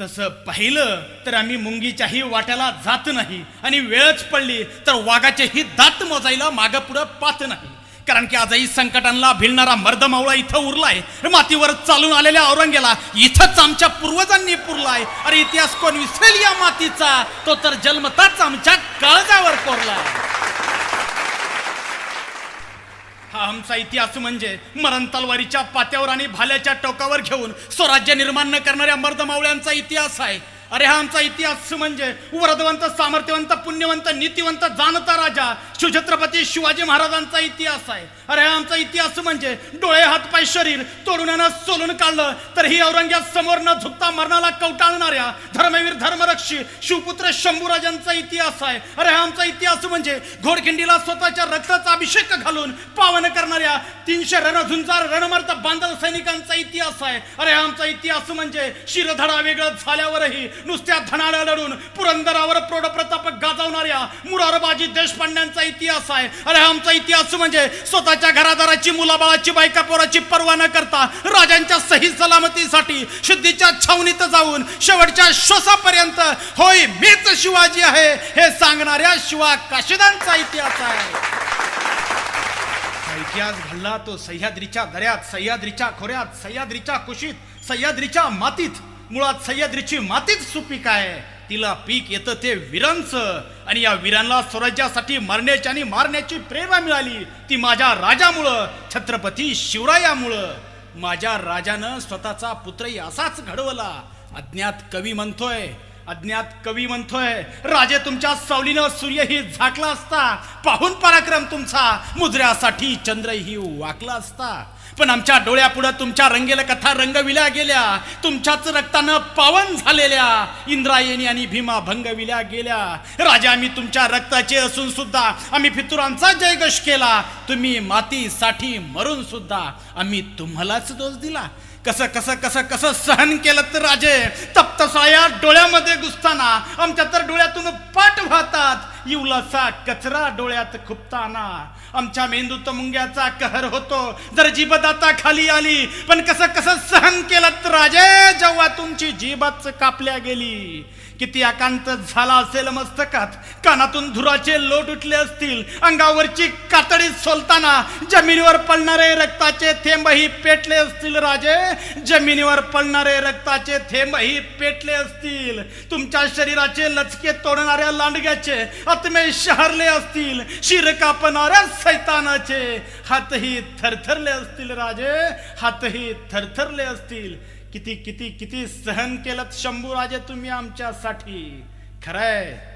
तसं पाहिलं तर आम्ही मुंगीच्याही वाट्याला जात नाही. आणि वेळच पडली तर वाघाचेही दात मोजायला मागं पुढं पाहत नाही. कारण की आजही संकटांना भिडणारा मर्दमावळा इथं उरलाय. मातीवर चालून आलेल्या औरंगेला इथंच आमच्या पूर्वजांनी पुरलाय. अरे इतिहास कोण विसरेल या मातीचा? तो तर जन्मताच आमच्या काळजावर कोरलाय. हा आमचा इतिहास म्हणजे मरण तलवारीच्या पात्यावर आणि भाल्याच्या टोकावर घेऊन स्वराज्य निर्माण न करणाऱ्या मर्दमावळ्यांचा इतिहास आहे. अरे हा आमचा इतिहास म्हणजे वरदवंत सामर्थ्यवंत पुण्यवंत नीतिवंत जाणता राजा शिवछत्रपती शिवाजी महाराजांचा इतिहास आहे. अरे हा आमचा इतिहास म्हणजे डोळे हातपाय शरीर तोडून सोलून काढलं तर ही औरंग्या समोर न झुकता मरणाला कवटाळणाऱ्या धर्मवीर धर्मरक्षी शिवपुत्र शंभूराजांचा इतिहास आहे. अरे हा आमचा इतिहास म्हणजे घोडखिंडीला स्वतःच्या रक्ताचा अभिषेक घालून पावन करणाऱ्या तीनशे रणझुंजार रणमर्द बांधव सैनिकांचा इतिहास आहे. अरे हा आमचा इतिहास म्हणजे शिरधडा वेगळं झाल्यावरही नुसत्या धनाड्या लढून पुरंदरावर प्रौढप्रताप गाजवणाऱ्या मुरारबाजी देशपांड्यांचा इतिहास आहे. अरे हा आमचा इतिहास म्हणजे स्वतःच्या घरादाराची मुलाबाळाची बायका पोराची पर्वा न करता राजांच्या सही सलामतीसाठी शुद्धीच्या छावणीत जाऊन शेवटच्या विश्वासापर्यंत होय मीच शिवाजी आहे. हे सांगणाऱ्या शिवा काशिदांचा इतिहास आहे. इतिहास घडला तो सह्याद्रीच्या दऱ्यात सह्याद्रीच्या खोऱ्यात सह्याद्रीच्या कुशीत सह्याद्रीच्या मातीत. मुळात सह्याद्रीची मातीच सुपीक आहे. तिला पीक येतं ते वीरांचं. आणि या वीरांना स्वराज्यासाठी मरण्याची आणि मारण्याची प्रेरणा मिळाली. ती माझ्या राजामुळं छत्रपती शिवरायामुळं. माझ्या राजानं स्वतःचा पुत्रही असाच घडवला. अज्ञात कवी म्हणतोय अज्ञात कवी म्हणतोय राजे तुमच्या सावलीनं सूर्यही झाकला असता पाहून पराक्रम तुमचा मुजऱ्यासाठी चंद्रही वाकला असता. पण आमच्या डोळ्यापुढं तुमच्या रंगेल कथा रंगविल्या गेल्या तुमच्याच रक्तानं पावन झालेल्या इंद्रायणी आणि भीमा भंगविल्या गेल्या. राजा आम्ही तुमच्या रक्ताचे असून सुद्धा आम्ही फितुरांचा जयगश केला. तुम्ही मातीसाठी मरून सुद्धा आम्ही तुम्हालाच दोष दिला. कसं कसं कसं कसं सहन केलं तर राजे? तप्तसाया डोळ्यामध्ये दुसताना आमच्या तर डोळ्यातून पाठ वाहतात. इवलासा कचरा डोळ्यात खुपताना. आमच्या मेंदूत मुंग्याचा कहर होतो. जर जीबदाता खाली आली पण कसं कसं सहन केलं तर राजे जेव्हा तुमची जीबच कापल्या गेली. किती आकांत झाला असेल मस्तकात. कानातून धुराचे लोट उठले असतील. अंगावरची कातडी सोलताना जमिनीवर पडणारे रक्ताचे थेंबही पेटले असतील राजे. जमिनीवर पडणारे रक्ताचे थेंबही पेटले असतील. तुमच्या शरीराचे लचके तोडणाऱ्या लांडग्याचे आत्मे शहरले असतील शिर कापणाऱ्या सैतानाचे. हातही थरथरले असतील राजे हातही थरथरले असतील. किती किती किती सहन केलं शंभूराजे तुम्ही आमच्यासाठी. खरंय.